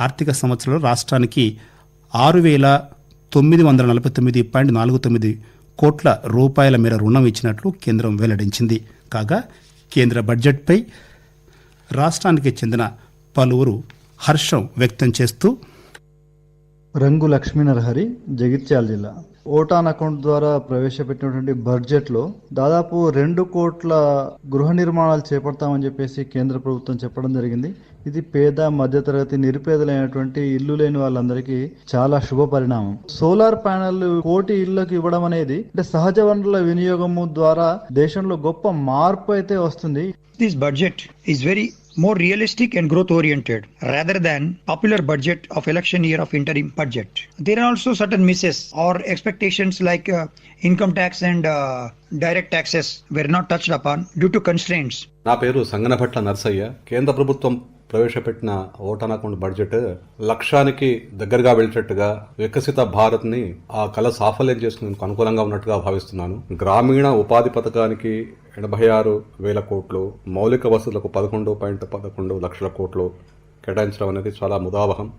ఆర్థిక సంవత్సరంలో రాష్ట్రానికి ఆరు వేల తొమ్మిది వందల నలభై తొమ్మిది పాయింట్ నాలుగు తొమ్మిది కోట్ల రూపాయల మేర రుణం ఇచ్చినట్లు కేంద్రం వెల్లడించింది. కాగా కేంద్ర బడ్జెట్పై రాష్ట్రానికి చెందిన పలువురు హర్షం వ్యక్తం చేస్తూ రంగు లక్ష్మీ నరహరి జగిత్యాల జిల్లా. ఓటాన్ అకౌంట్ ద్వారా ప్రవేశపెట్టినటువంటి బడ్జెట్లో దాదాపు రెండు కోట్ల గృహ నిర్మాణాలు చేపడతామని చెప్పేసి కేంద్ర ప్రభుత్వం చెప్పడం జరిగింది. ఇది పేద మధ్యతరగతి నిరుపేదలైనటువంటి ఇల్లు లేని వాళ్ళందరికీ చాలా శుభ పరిణామం. సోలార్ ప్యానెల్ కోటి ఇళ్ళకు ఇవ్వడం అనేది అంటే సహజ వనరుల వినియోగము ద్వారా దేశంలో గొప్ప మార్పు అయితే వస్తుంది. This budget is very more realistic and growth oriented rather than popular budget of election year of interim budget. There are also certain misses or expectations like uh, income tax and uh, direct taxes were not touched upon due to constraints. నా పేరు సంగనభట్ల నర్సయ్య కేంద్ర ప్రభుత్వం ప్రవేశపెట్టిన vote on account budget లక్ష్యానికి దగ్గరగా వెళ్ళేటట్టుగా వికసిత భారత్ని ఆ కళ సాఫల్యం చేసుకునేందుకు అనుకూలంగా ఉన్నట్టుగా భావిస్తున్నాను. గ్రామీణ ఉపాధి పథకానికి ఎనభై ఆరు వేల కోట్లు మౌలిక వసతులకు పదకొండు పాయింట్ పదకొండు లక్షల కోట్లు కేటాయించడం అనేది చాలా ముదావహం.